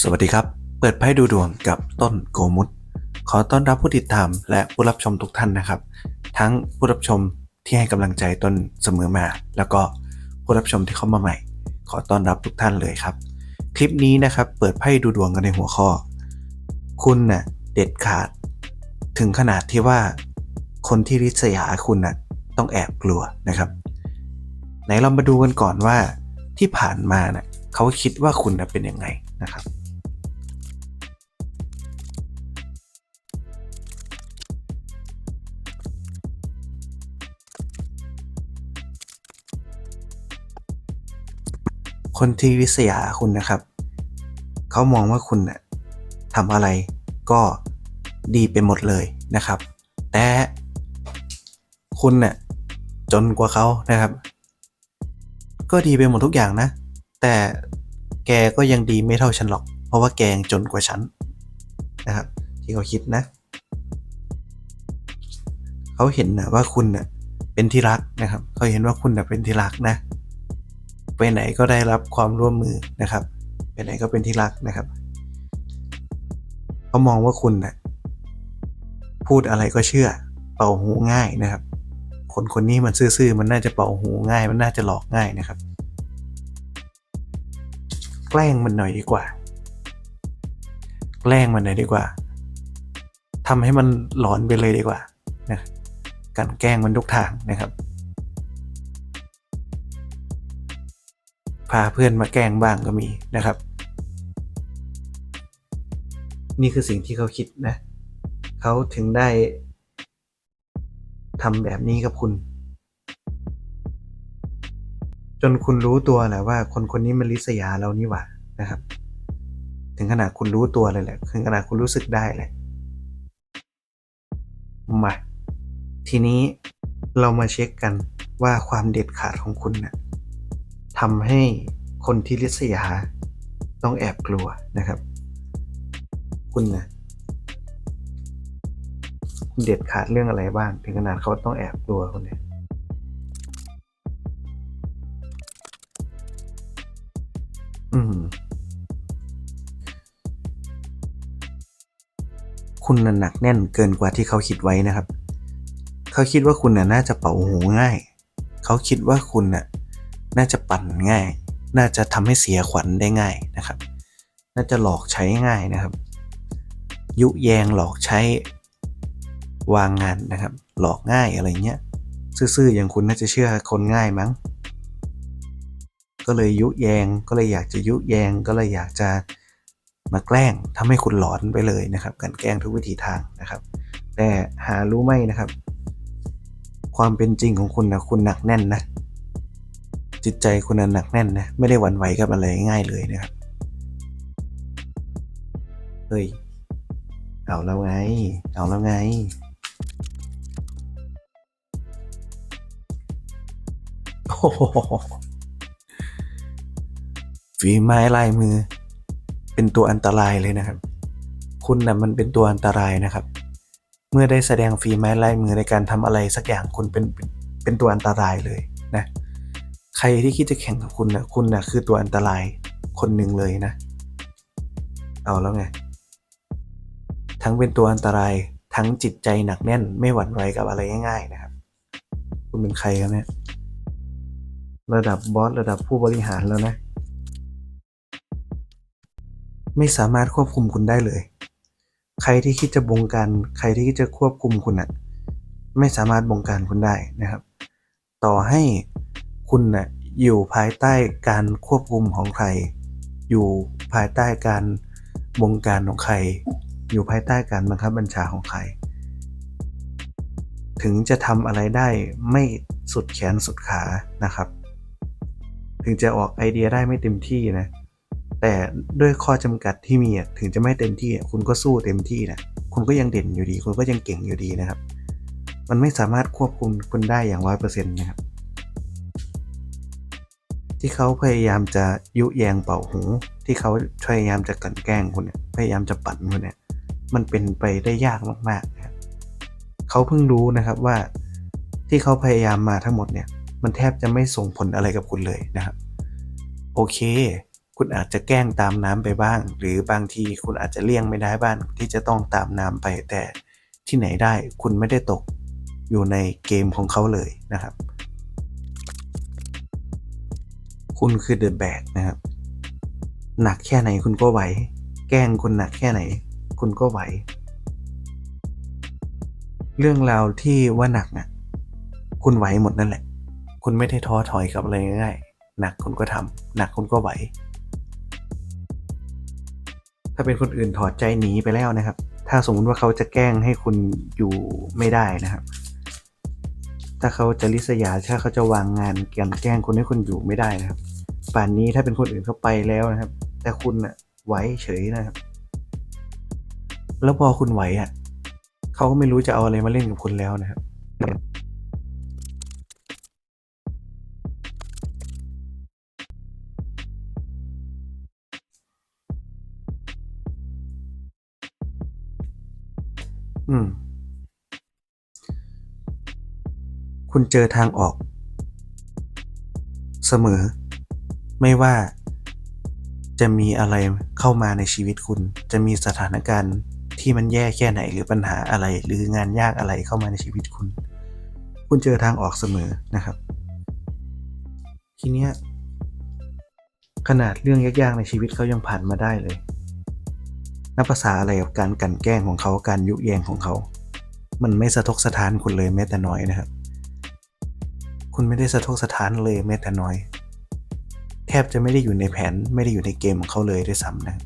สวัสดีครับ เปิดไพ่ดูดวงกับต้นโกมุตขอต้อนรับผู้ติดตามและผู้รับชมทุกท่านนะครับ ทั้งผู้รับชมที่ให้กำลังใจต้นเสมอมา แล้วก็ผู้รับชมที่เข้ามาใหม่ ขอต้อนรับทุกท่านเลยครับ คลิปนี้นะครับเปิดไพ่ดูดวงกันในหัวข้อ คุณน่ะเด็ดขาด ถึงขนาดที่ว่า คนที่ริษยาคุณน่ะต้องแอบกลัวนะครับ ไหนเรามาดูกันก่อนว่าที่ผ่านมาน่ะเขาคิดว่าคุณนะเป็นยังไงนะครับ คนที่ริษยาคุณนะครับ เขามองว่าคุณน่ะทำอะไรก็ดีไปหมดเลยนะครับ แต่คุณน่ะจนกว่าเขานะครับ ก็ดีไปหมดทุกอย่างนะ แต่แกก็ยังดีไม่เท่าฉันหรอก เพราะว่าแกงจนกว่าฉันนะครับ ที่เขาคิดนะ เขาเห็นนะว่าคุณน่ะเป็นที่รักนะครับ เขาเห็นว่าคุณน่ะเป็นที่รักนะ ไปไหนก็ได้รับความร่วมมือนะครับ ไปไหนก็เป็นที่รักนะครับเขามองว่าคุณนะ่ะพูดอะไรก็เชื่อ เป่าหูง่ายนะครับ คนคนนี้มันซื่อๆมันน่าจะเป่าหูง่าย มันน่าจะหลอกง่ายนะครับ แกล้งมันหน่อยดีกว่า แกล้งมันหน่อยดีกว่าทำให้มันหลอนไปเลยดีกว่านะการแกล้งมันทุกทางนะครับาเพื่อนมาแกล้งบ้างก็มีนะครับ นี่คือสิ่งที่เขาคิดนะเขาถึงได้ทำแบบนี้กับคุณ จนคุณรู้ตัวแหละว่า คนคนนี้มันลิษยาเรานี่หว่านะครับ ถึงขนาดคุณรู้ตัวเลยแหละถึงขนาดคุณรู้สึกได้เลยมาทีนี้เรามาเช็คกันว่าความเด็ดขาดของคุณนะ่ะ ทำให้คนที่ริษยาต้องแอบกลัวนะครับ คุณนะคุณเด็ดขาดเรื่องอะไรบ้าง ถึงขนาดเขาต้องแอบกลัวคุณเนี่ยอืมคุณน่ะหนักแน่นเกินกว่าที่เขาคิดไว้นะครับ เขาคิดว่าคุณน่ะน่าจะเป่าหูง่าย เขาคิดว่าคุณน่ะ น่าจะปั่นง่าย น่าจะทำให้เสียขวัญได้ง่ายนะครับ น่าจะหลอกใช้ง่ายนะครับ ยุแยงหลอกใช้วางงานนะครับ หลอกง่ายอะไรเงี้ย ซื่อๆอย่างคุณน่าจะเชื่อคนง่ายมั้ง ก็เลยยุแยงก็เลยอยากจะยุแยงก็เลยอยากจะมาแกล้งทำให้คุณหลอนไปเลยนะครับ การแกล้งทุกวิธีทางนะครับ แต่หารู้ไหมนะครับ ความเป็นจริงของคุณนะคุณหนักแน่นนะ จิตใจคุณนั้นหนักแน่นนะไม่ได้หวั่นไหวกับอะไรง่ายเลยนะครับเฮ้ยเอาแล้วไง เอาแล้วไงโอ้ฝีไม้ลายมือ เป็นตัวอันตรายเลยนะครับ คุณนะ่ะมันเป็นตัวอันตรายนะครับ เมื่อได้แสดงฝีไม้ลายมือในการทำอะไรสักอย่างคุณเป็นเป็นตัวอันตรายเลยนะ รที่คิดจะแข่งกับคุณนะคุณนะคือตัวอันตรายคนหนึ่งเลยนะ เอาแล้วไง ทั้งเป็นตัวอันตราย ทั้งจิตใจหนักแน่น ไม่หวั่นไหวกับอะไรง่าย ๆ นะครับ คุณเป็นใครครับเนี่ยระดับบอสระดับผู้บริหารแล้วนะ ไม่สามารถควบคุมคุณได้เลย ใครที่คิดจะบงการ ใครที่คิดจะควบคุมคุณน่ะ ไม่สามารถบงการคุณได้นะครับ ต่อให้ คุณน่ะอยู่ภายใต้การควบคุมของใคร อยู่ภายใต้การบงการของใคร อยู่ภายใต้การบังคับบัญชาของใคร ถึงจะทำอะไรได้ไม่สุดแขนสุดขานะครับ ถึงจะออกไอเดียได้ไม่เต็มที่นะ แต่ด้วยข้อจำกัดที่มีถึงจะไม่เต็มที่คุณก็สู้เต็มที่นะคุณก็ยังเด่นอยู่ดี คุณก็ยังเก่งอยู่ดีนะครับ มันไม่สามารถควบคุมคุณได้อย่างร้อยเปอร์เซ็นต์นะครับ ที่เขาพยายามจะยุแยงเป่าหู ที่เขาพยายามจะกลั่นแกล้งคุณเนี่ยพยายามจะปั่นคุณเนี่ยมันเป็นไปได้ยากมากๆนะครับเขาเพิ่งรู้นะครับว่าที่เขาพยายามมาทั้งหมดเนี่ยมันแทบจะไม่ส่งผลอะไรกับคุณเลยนะครับโอเค คุณอาจจะแกล้งตามน้ำไปบ้าง หรือบางทีคุณอาจจะเลี่ยงไม่ได้บ้างที่จะต้องตามน้ำไปแต่ที่ไหนได้คุณไม่ได้ตกอยู่ในเกมของเขาเลยนะครับ คุณคือเดอะแบกนะครับ หนักแค่ไหนคุณก็ไหว แกล้งคุณหนักแค่ไหน คุณก็ไหว เรื่องราวที่ว่าหนักน่ะ คุณไหวหมดนั่นแหละ คุณไม่ได้ท้อถอยกับอะไรง่ายๆหนักคุณก็ทำหนักคุณก็ไหว ถ้าเป็นคนอื่นถอดใจหนีไปแล้วนะครับ ถ้าสมมุติว่าเขาจะแกล้งให้คุณอยู่ไม่ได้นะครับ ถ้าเขาจะลิษยาถ้าเขาจะวางงานการแกล้งคุณให้คุณอยู่ไม่ได้นะครับ ป่านนี้ถ้าเป็นคนอื่นเขาไปแล้วนะครับ แต่คุณอะไหวเฉยนะครับ แล้วพอคุณไหวอะเขาก็ไม่รู้จะเอาอะไรมาเล่นกับคุณแล้วนะครับอืม คุณเจอทางออก เสมอ ไม่ว่าจะมีอะไรเข้ามาในชีวิตคุณ จะมีสถานการณ์ที่มันแย่แค่ไหนหรือปัญหาอะไร หรืองานยากอะไรเข้ามาในชีวิตคุณ คุณเจอทางออกเสมอนะครับ ทีเนี้ยขนาดเรื่องยากๆในชีวิตเขายังผ่านมาได้เลยนับภาษาอะไรกับการกันแกล้งของเขาการยุแยงของเขา มันไม่สะทกสะท้านคุณเลยแม้แต่น้อยนะครับ คุณไม่ได้สะทกสะท้านเลยแม้แต่น้อย แทบจะไม่ได้อยู่ในแผนไม่ได้อยู่ในเกมของเขาเลยด้วยซ้ำนะ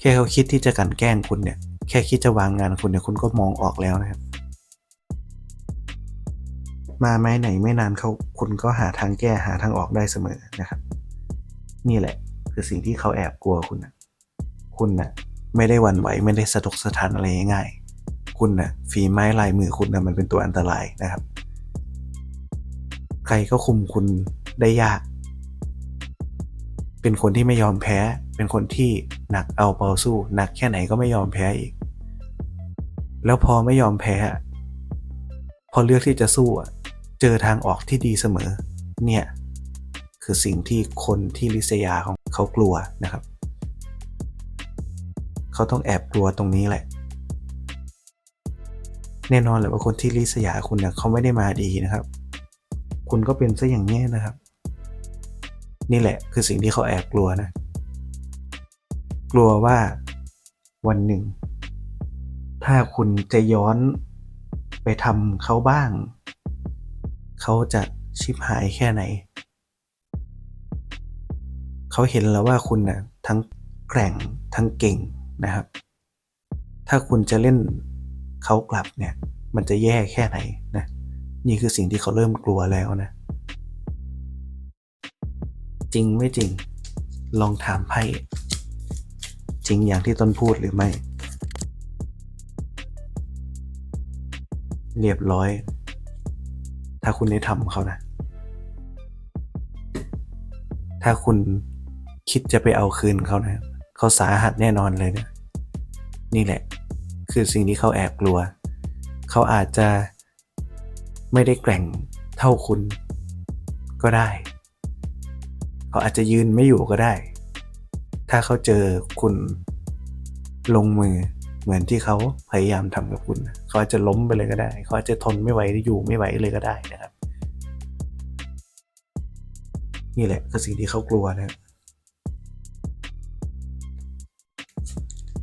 แค่เขาคิดที่จะกลันแกล้งคุณเนี่ย แค่คิดจะวางงานคุณเนี่ยคุณก็มองออกแล้วนะครับ มาไม้ไหนไม่นานเขาคุณก็หาทางแก้หาทางออกได้เสมอนะครับ นี่แหละ คือสิ่งที่เขาแอบกลัวคุณนะคุณนะ่ะไม่ได้หวั่นไหวไม่ได้สะทกสะท้านอะไรง่ายคุณนะ่ะฝีไม้ลายมือคุณนะ่ะมันเป็นตัวอันตรายนะครับ ใครก็คุมคุณได้ยาก เป็นคนที่ไม่ยอมแพ้ เป็นคนที่หนักเอาเบาสู้ หนักแค่ไหนก็ไม่ยอมแพ้อีก แล้วพอไม่ยอมแพ้ พอเลือกที่จะสู้เจอทางออกที่ดีเสมอ เนี่ย คือสิ่งที่คนที่ลิษยาของเขากลัวนะครับ เขาต้องแอบกลัวตรงนี้แหละแน่นอนเลยว่าคนที่ลิษยาคุณเนี่ยเขาไม่ได้มาดีนะครับ คุณก็เป็นซะอย่างนี้นะครับ นี่แหละคือสิ่งที่เขาแอบกลัวนะ กลัวว่าวันหนึ่ง ถ้าคุณจะย้อนไปทำเขาบ้าง เขาจะชิบหายแค่ไหน เขาเห็นแล้วว่าคุณนะ่ะทั้งแกร่งทั้งเก่งนะครับ ถ้าคุณจะเล่นเขากลับเนี่ย มันจะแย่แค่ไหนนะ นี่คือสิ่งที่เขาเริ่มกลัวแล้วนะ จริงไม่จริง ลองถามไพ่จริงอย่างที่ต้นพูดหรือไม่ เรียบร้อย ถ้าคุณได้ทำเขานะ ถ้าคุณคิดจะไปเอาคืนเขานะ เขาสาหัสแน่นอนเลยนะ นี่แหละ คือสิ่งที่เขาแอบกลัว เขาอาจจะ ไม่ได้แกร่งเท่าคุณ ก็ได้ เขาอาจจะยืนไม่อยู่ก็ได้ ถ้าเขาเจอคุณลงมือเหมือนที่เขาพยายามทำกับคุณ เขาอาจจะล้มไปเลยก็ได้ เขาอาจจะทนไม่ไหวอยู่ไม่ไหวเลยก็ได้นะครับ นี่แหละคือสิ่งที่เขากลัวนะ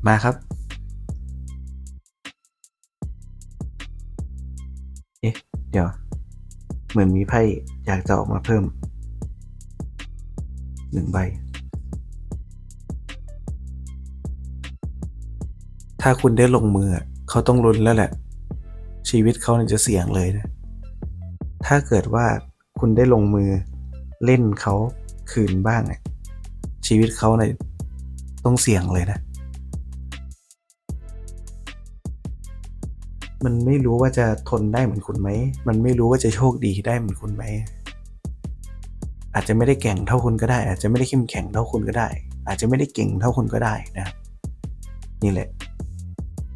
มาครับ เดี๋ยว เหมือนมีไพ่อยากจะออกมาเพิ่มหนึ่งใบ ถ้าคุณได้ลงมือเขาต้องลุ้นแล้วแหละ ชีวิตเขาจะเสี่ยงเลยนะ ถ้าเกิดว่าคุณได้ลงมือเล่นเขาคืนบ้างเนี่ยชีวิตเขาเนี่ยต้องเสี่ยงเลยนะ มันไม่รู้ว่าจะทนได้เหมือนคุณไหม มันไม่รู้ว่าจะโชคดีได้เหมือนคุณไหม อาจจะไม่ได้แก่งเท่าคุณก็ได้ อาจจะไม่ได้เข้มแข็งเท่าคุณก็ได้ อาจจะไม่ได้เก่งเท่าคุณก็ได้นะ นี่แหละ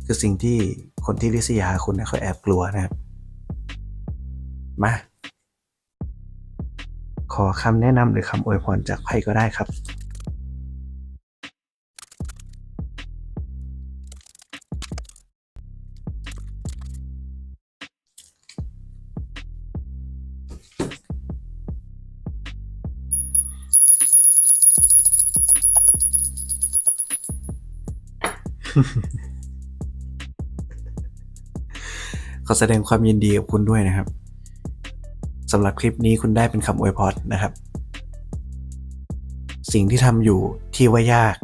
คือสิ่งที่คนที่ลิษยาคุณเนี่ยเขาแอบกลัวนะครับ มา ขอคำแนะนำหรือคำอวยพรจากไพ่ก็ได้ครับ ขอแสดงความยินดีกับคุณด้วยนะครับสำหรับคลิปนี้คุณได้เป็นคำอวยพรนะครับ สิ่งที่ทำอยู่ที่ว่ายาก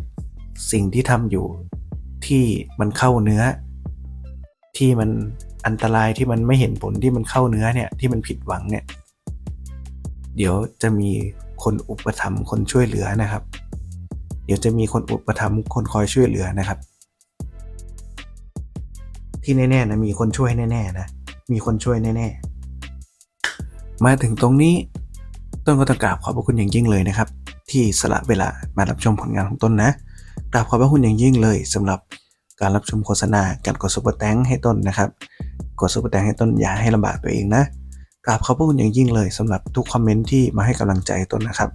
สิ่งที่ทำอยู่ที่มันเข้าเนื้อ ที่มันอันตรายที่มันไม่เห็นผลที่มันเข้าเนื้อเนี่ยที่มันผิดหวังเนี่ย เดี๋ยวจะมีคนอุปถัมภ์คนช่วยเหลือนะครับ เดี๋ยวจะมีคนอุปถัมภ์คนคอยช่วยเหลือนะครับ ที่แน่ๆนะมีคนช่วยแน่ๆนะมีคนช่วยแน่ๆ มาถึงตรงนี้ต้นก็ต้องกราบขอบพระคุณอย่างยิ่งเลยนะครับ ที่สละเวลามารับชมผลงานของต้นนะกราบขอบพระคุณอย่างยิ่งเลยสำหรับการรับชมโฆษณาการกดซุปเปอร์แตงให้ต้นนะครับกดซุปเปอร์แตงให้ต้นอย่าให้ลำบากตัวเองนะกราบขอบพระคุณอย่างยิ่งเลยสำหรับทุกคอมเมนต์ที่มาให้กำลังใจต้นนะครับ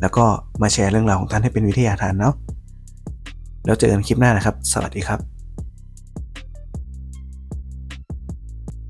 แล้วก็มาแชร์เรื่องราวของท่านให้เป็นวิทยาทานเนาะแล้วเจอกันคลิปหน้านะครับ สวัสดีครับ